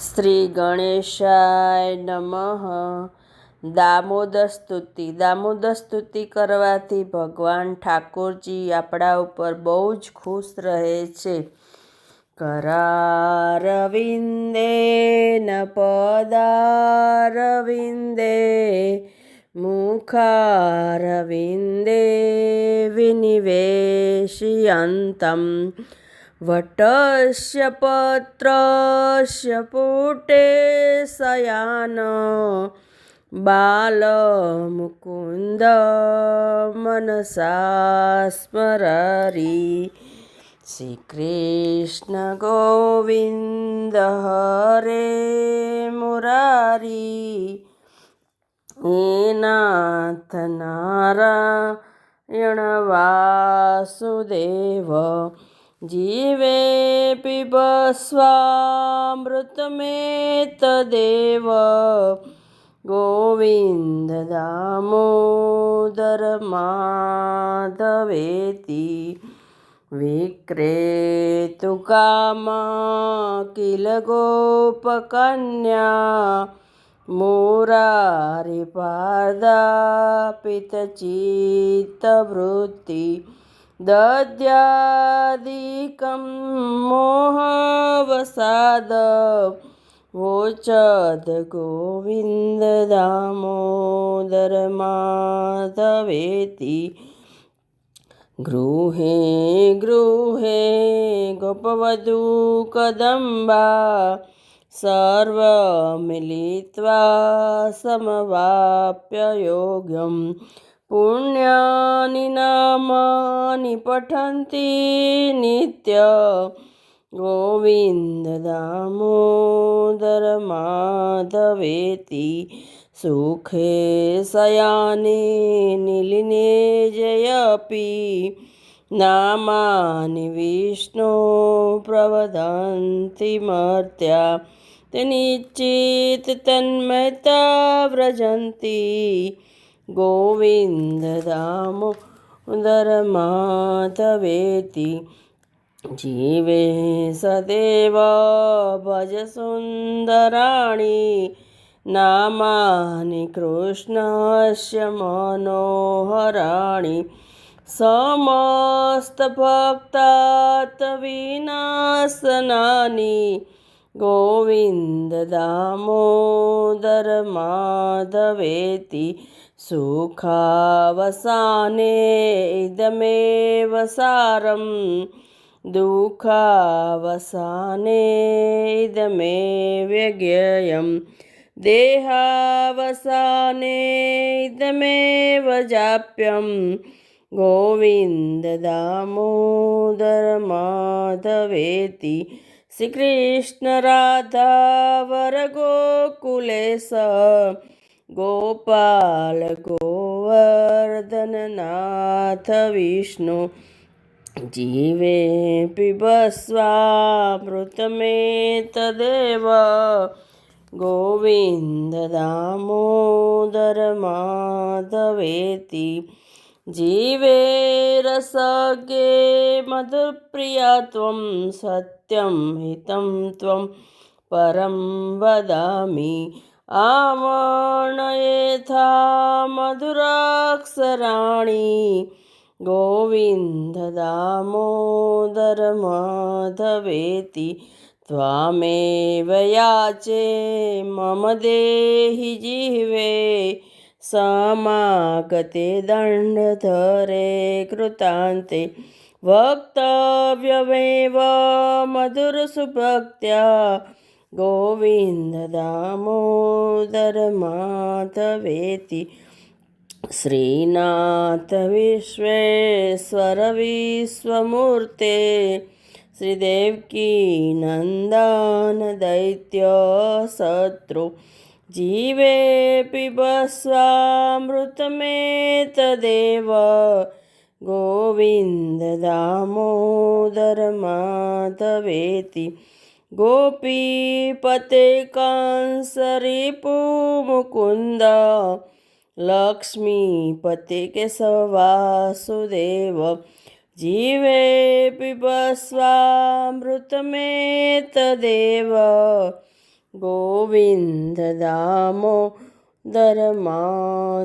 શ્રી ગણેશાય નમઃ. દામોદર સ્તુતિ દામોદર સ્તુતિ કરવાથી ભગવાન ઠાકોરજી આપણા ઉપર બહુ જ ખુશ રહે છે. કરારવિંદે ન પદારવિંદે, મુખારવિંદે વિનિવેશયંતમ. વટસ્ય પત્રસ્ય પુટે શયાન બાલમુકુંદ મનસા સ્મરરી. શ્રી કૃષ્ણ ગોવિંદ હરે મુરારી. એનાથ નારાયણ વાસુદેવ. જીવે પિબસ્વામૃતમેતદેવ ગોવિંદ દામોદર માધવેતિ વિક્રેતુકામા કિલ ગોપકન્યા મુરારી પાર્દાપિતચિત્તવૃત્તિ દદ્યાદિકં મોહવસાદ વોચદ ગોવિંદ દામોદર માધવેતિ. ગૃહે ગૃહે ગોપવધુ કદંબા સર્વમિલિત્વા સમવાપ્ય યોગ્યમ. પુણ્યાની નામાની પઠંતી નિત્ય ગોવિંદ દામોદર માધવેતી સુખે શયાને નીલિને જયપી નામાની વિષ્ણુ પ્રવદંતિ મર્ત્યા નિશ્ચિત તન્મતા વ્રજંતી ગોવિંદ દામોદર માધવેતિ જીવે સદેવ ભજ સુંદરાણી નામાની કૃષ્ણસ્ય મનોહરાણી. સમસ્ત ભક્તાત વિનાશનાની. ગોવિંદ દામોદર માધવેતિ સુખાવસાને ઇદમેવ સારમ દુઃખાવસાને ઇદમેવ જ્ઞેયમ દેહાવસાને ઇદમેવ જાપ્યમ ગોવિંદ દામોદર માધવેતિ गोपाल गोवर्धननाथ विष्णु। जीवे पिबस्वामृतमेतदेव स्वामृतमेतदेव गोविन्द जीवे रसगे मधुप्रिया त्वं सत्यं हितं त्वं परं वदामि। આવણ એથા મધુરાક્ષરાણી ગોવિંદ દામોદર માધવેતી ત્વામેવ યાચે મમ દેહી જીવે સમાગતે દંડધરે કૃતાંતે. વક્તવ્યમેવ મધુરસુભક્ત્યા गोविन्ददामोदर माधवेति श्रीनाथविश्वेश्वरविश्वमूर्ते श्रीदेवकीनन्दान दैत्यशत्रु जीवे पिब स्वामृतमेतदेव गोविन्ददामोदर माधवेति गोपीपते कंसरिपु मुकुन्द लक्ष्मीपते केशवासुदेव जीवे पिबस्वामृतमेतदेव गोविन्द दामो धर्माधवेति